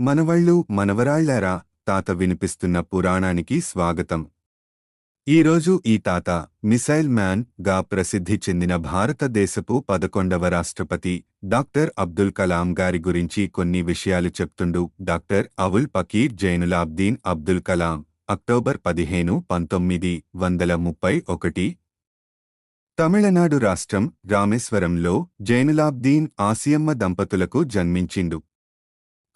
మనవళ్ళు మనవరాళ్ళారా తాత వినిపిస్తున్న పురాణానికి స్వాగతం. ఈరోజు ఈ తాత మిసైల్ మ్యాన్గా ప్రసిద్ధి చెందిన భారతదేశపు పదకొండవ రాష్ట్రపతి డాక్టర్ అబ్దుల్ కలాం గారి గురించి కొన్ని విషయాలు చెప్తుండు డాక్టర్ అవుల్ పకీర్ జైనులాబ్దీన్ అబ్దుల్ కలాం అక్టోబర్ పదిహేను పంతొమ్మిది వందల ముప్పై ఒకటి. తమిళనాడు రాష్ట్రం రామేశ్వరంలో జైనులాబ్దీన్ ఆసియమ్మ దంపతులకు జన్మించిండు.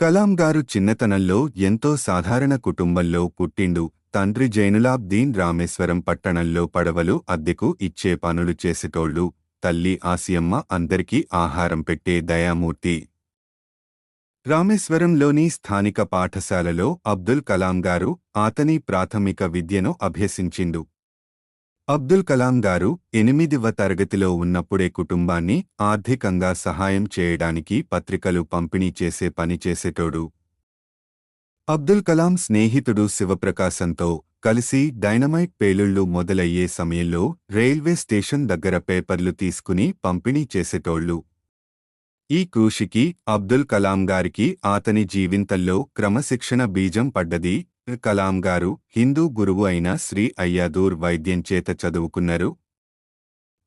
కలాం గారు చిన్నతనంలో ఎంతో సాధారణ కుటుంబంలో పుట్టిండు. తండ్రి జైనులాబ్దీన్ రామేశ్వరం పట్టణంలో పడవలు అద్దెకు ఇచ్చే పనులు చేసేటోళ్ళు. తల్లి ఆసియమ్మ అందరికీ ఆహారం పెట్టే దయామూర్తి. రామేశ్వరంలోని స్థానిక పాఠశాలలో అబ్దుల్ కలాం గారు అతని ప్రాథమిక విద్యను అభ్యసించిండు. అబ్దుల్ కలాం గారు ఎనిమిదివ తరగతిలో ఉన్నప్పుడే కుటుంబాన్ని ఆర్థికంగా సహాయం చేయడానికి పత్రికలు పంపిణీ చేసే పని చేసేటోడు. అబ్దుల్ కలాం స్నేహితుడు శివప్రకాశంతో కలిసి డైనమైట్ పేలుళ్ళు మొదలయ్యే సమయంలో రైల్వే స్టేషన్ దగ్గర పేపర్లు తీసుకుని పంపిణీ చేసేటోళ్ళు. ఈ కృషికి అబ్దుల్ కలాం గారికి అతని జీవితంలో క్రమశిక్షణ బీజం పడ్డది కలాం గారు హిందూ గురువు అయిన శ్రీ అయ్యాదూర్ వైద్యం చేత చదువుకున్నారు.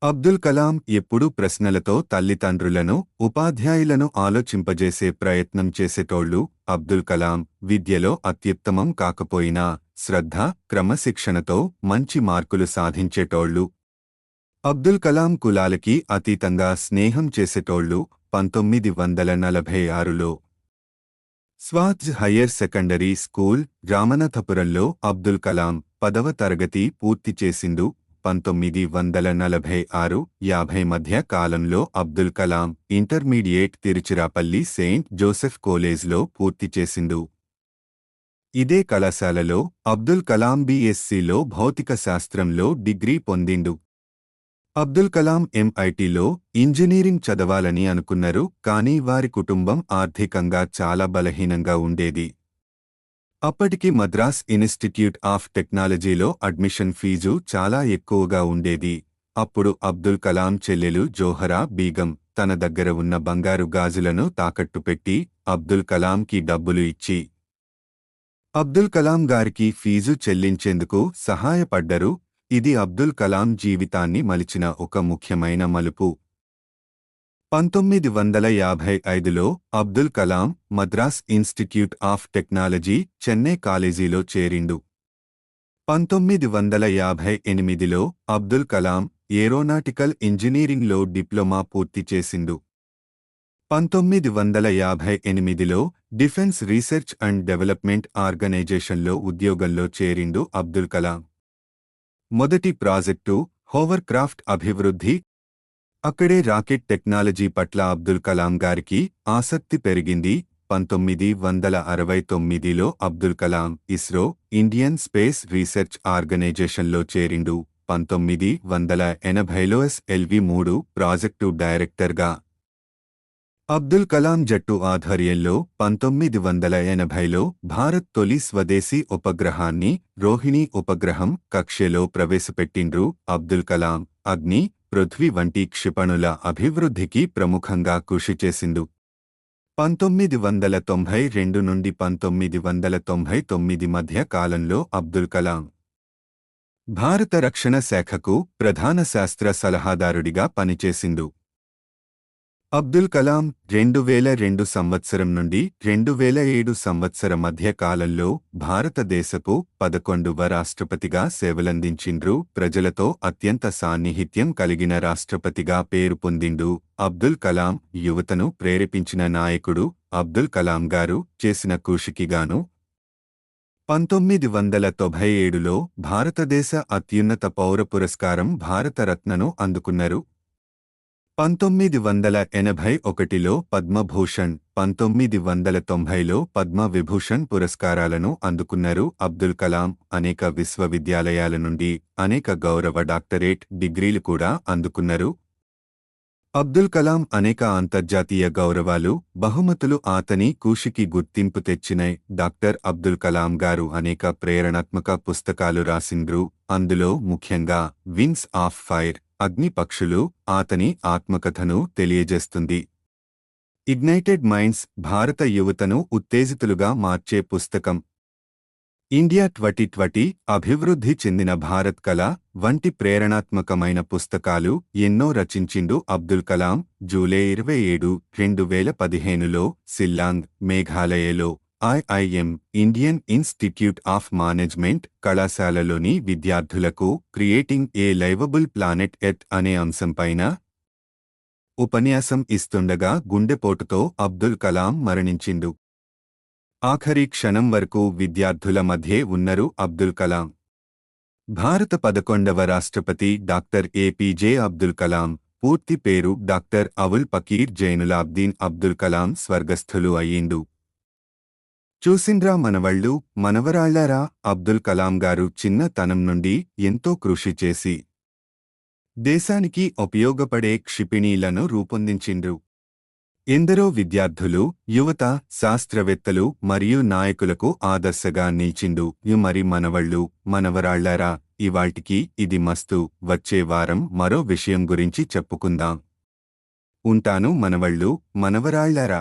అబ్దుల్ కలాం ఎప్పుడూ ప్రశ్నలతో తల్లిదండ్రులను ఉపాధ్యాయులను ఆలోచింపజేసే ప్రయత్నం చేసేటోళ్ళు అబ్దుల్ కలాం విద్యలో అత్యుత్తమం కాకపోయినా శ్రద్ధ క్రమశిక్షణతో మంచి మార్కులు సాధించేటోళ్ళు. అబ్దుల్ కలాం కులాలకి అతీతంగా స్నేహం చేసేటోళ్ళు పంతొమ్మిది వందల నలభై ఆరులో స్వాజ్ హయ్యర్ సెకండరీ స్కూల్ రామనాథపురంలో అబ్దుల్ కలాం పదవ తరగతి పూర్తి చేసిండు. పంతొమ్మిది వందల నలభై ఆరు యాభై మధ్య కాలంలో Abdul Kalam intermediate Tiruchirappalli saint Joseph కాలేజ్లో పూర్తి చేసిండు. ఇదే కళాశాలలో అబ్దుల్ కలాం బీఎస్సీలో భౌతిక శాస్త్రంలో డిగ్రీ పొందిండు. అబ్దుల్ కలాం ఎంఐటిలో ఇంజనీరింగ్ చదవాలని అనుకున్నారు కానీ వారి కుటుంబం ఆర్థికంగా చాలా బలహీనంగా ఉండేది. అప్పటికి మద్రాస్ ఇన్స్టిట్యూట్ ఆఫ్ టెక్నాలజీలో అడ్మిషన్ ఫీజు చాలా ఎక్కువగా ఉండేది. అప్పుడు అబ్దుల్ కలాం చెల్లెలు జోహరా బీగం తన దగ్గర ఉన్న బంగారు గాజులను తాకట్టు పెట్టి అబ్దుల్ కలాంకి డబ్బులు ఇచ్చి అబ్దుల్ కలాం గారికి ఫీజు చెల్లించేందుకు సహాయపడ్డరు ఇది అబ్దుల్ కలాం జీవితాన్ని మలిచిన ఒక ముఖ్యమైన మలుపు. పంతొమ్మిది వందల యాభై ఐదులో Abdul Kalam Madras institute of technology Chennai కాలేజీలో చేరిండు. పంతొమ్మిది వందల యాభై ఎనిమిదిలో అబ్దుల్ కలాం ఏరోనాటికల్ ఇంజనీరింగ్లో డిప్లొమా పూర్తి చేసిండు. పంతొమ్మిది వందల యాభై ఎనిమిదిలో డిఫెన్స్ రీసెర్చ్ అండ్ డెవలప్మెంట్ ఆర్గనైజేషన్లో ఉద్యోగంలో చేరిండు అబ్దుల్ కలాం. మొదటి ప్రాజెక్టు హోవర్క్రాఫ్ట్ అభివృద్ధి. అక్కడే రాకెట్ టెక్నాలజీ పట్ల అబ్దుల్ కలాం గారికి ఆసక్తి పెరిగింది. పంతొమ్మిది వందల అరవై తొమ్మిదిలో Abdul Kalam ISRO Indian space research ఆర్గనైజేషన్లో చేరిండు. పంతొమ్మిది వందల ఎనభైలో ఎస్ఎల్వి మూడు ప్రాజెక్టు డైరెక్టర్గా అబ్దుల్ కలాం జట్టు ఆధ్వర్యంలో పంతొమ్మిది వందల ఎనభైలో భారత్ తొలి స్వదేశీ ఉపగ్రహాన్ని రోహిణి ఉపగ్రహం కక్షలో ప్రవేశపెట్టిండ్రు అబ్దుల్ కలాం. అగ్ని పృథ్వీ వంటి క్షిపణుల అభివృద్ధికి ప్రముఖంగా కృషి చేసిండు. పంతొమ్మిది వందల తొంభై రెండు నుండి పంతొమ్మిది వందల తొంభై తొమ్మిది మధ్య కాలంలో అబ్దుల్ కలాం భారత రక్షణ శాఖకు ప్రధాన శాస్త్ర సలహాదారుడిగా పనిచేసిండు. అబ్దుల్ కలాం రెండు వేల రెండు సంవత్సరం నుండి రెండు వేల ఏడు సంవత్సర మధ్య కాలంలో భారతదేశపు పదకొండవ రాష్ట్రపతిగా సేవలందించిండ్రు. ప్రజలతో అత్యంత సాన్నిహిత్యం కలిగిన రాష్ట్రపతిగా పేరు పొందిండు అబ్దుల్ కలాం యువతను ప్రేరేపించిన నాయకుడు అబ్దుల్ కలాం గారు చేసిన కృషికిగాను పంతొమ్మిది వందల తొంభై ఏడులో భారతదేశ అత్యున్నత పౌర పురస్కారం భారతరత్నను అందుకున్నారు. పంతొమ్మిది వందల ఎనభై ఒకటిలో పద్మభూషణ్ పంతొమ్మిది వందల తొంభైలో పద్మ విభూషణ్ పురస్కారాలను అందుకున్నారు. అబ్దుల్ కలాం అనేక విశ్వవిద్యాలయాల నుండి అనేక గౌరవ డాక్టరేట్ డిగ్రీలు కూడా అందుకున్నారు. అబ్దుల్ కలాం అనేక అంతర్జాతీయ గౌరవాలు బహుమతులు అతని కూషికి గుర్తింపు తెచ్చినాయి డాక్టర్ అబ్దుల్ కలాం గారు అనేక ప్రేరణాత్మక పుస్తకాలు రాసిండ్రు. అందులో ముఖ్యంగా వింగ్స్ ఆఫ్ ఫైర్ అగ్నిపక్షులు అతని ఆత్మకథను తెలియజేస్తుంది. ఇగ్నైటెడ్ మైండ్స్ భారత యువతను ఉత్తేజితులుగా మార్చే పుస్తకం. ఇండియా ట్వటి ట్వటి అభివృద్ధి చెందిన భారత్ కళ వంటి ప్రేరణాత్మకమైన పుస్తకాలు ఎన్నో రచించిండు అబ్దుల్ కలాం జూలై ఇరవై ఏడు రెండు వేల పదిహేనులో Shillong మేఘాలయలో. IIM Indian institute of management కళాశాలలోని విద్యార్థులకు creating a livable planet earth అనే అంశంపైన ఉపన్యాసం ఇస్తుండగా గుండెపోటుతో అబ్దుల్ కలాం మరణించిండు. ఆఖరి క్షణం వరకు విద్యార్థుల మధ్యే ఉన్నరు అబ్దుల్ కలాం. భారత పదకొండవ రాష్ట్రపతి డాక్టర్ ఏపీజే అబ్దుల్ కలాం పూర్తి పేరు డాక్టర్ అవుల్ పకీర్ జైనులాబ్దీన్ అబ్దుల్ కలాం స్వర్గస్థులు అయ్యిండు. చూసిండ్రా మనవళ్ళు మనవరాళ్ళారా అబ్దుల్ కలాం గారు చిన్నతనం నుండి ఎంతో కృషి చేసి దేశానికి ఉపయోగపడే క్షిపిణీలను రూపొందించిండ్రు. ఎందరో విద్యార్థులు యువత శాస్త్రవేత్తలు మరియు నాయకులకు ఆదర్శగా నిలిచిండు. మరి మనవళ్ళు మనవరాళ్ళారా ఇవాల్టికి ఇది మస్తు. వచ్చే వారం మరో విషయం గురించి చెప్పుకుందాం. ఉంటాను మనవళ్ళు మనవరాళ్ళారా.